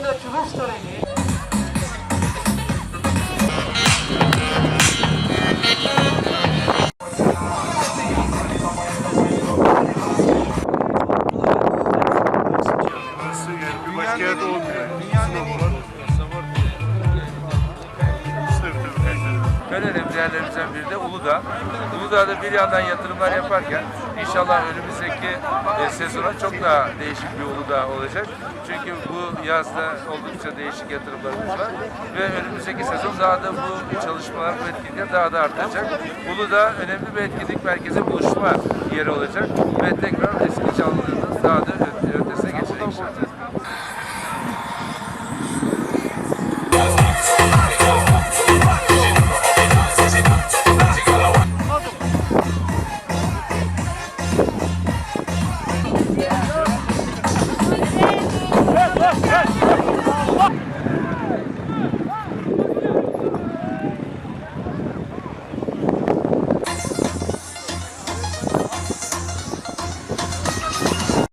Şehrin açılış töreni başka biri de Uludağ. Uludağ'da bir yandan yatırımlar yaparken inşallah önümüzdeki e, sezona çok daha değişik bir Uludağ olacak. Çünkü bu yazda oldukça değişik yatırımlarımız var ve önümüzdeki sezon daha da bu çalışmalar, bu etkinlikler daha da artacak. Uludağ önemli bir etkinlik merkezi buluşma yeri olacak ve tekrar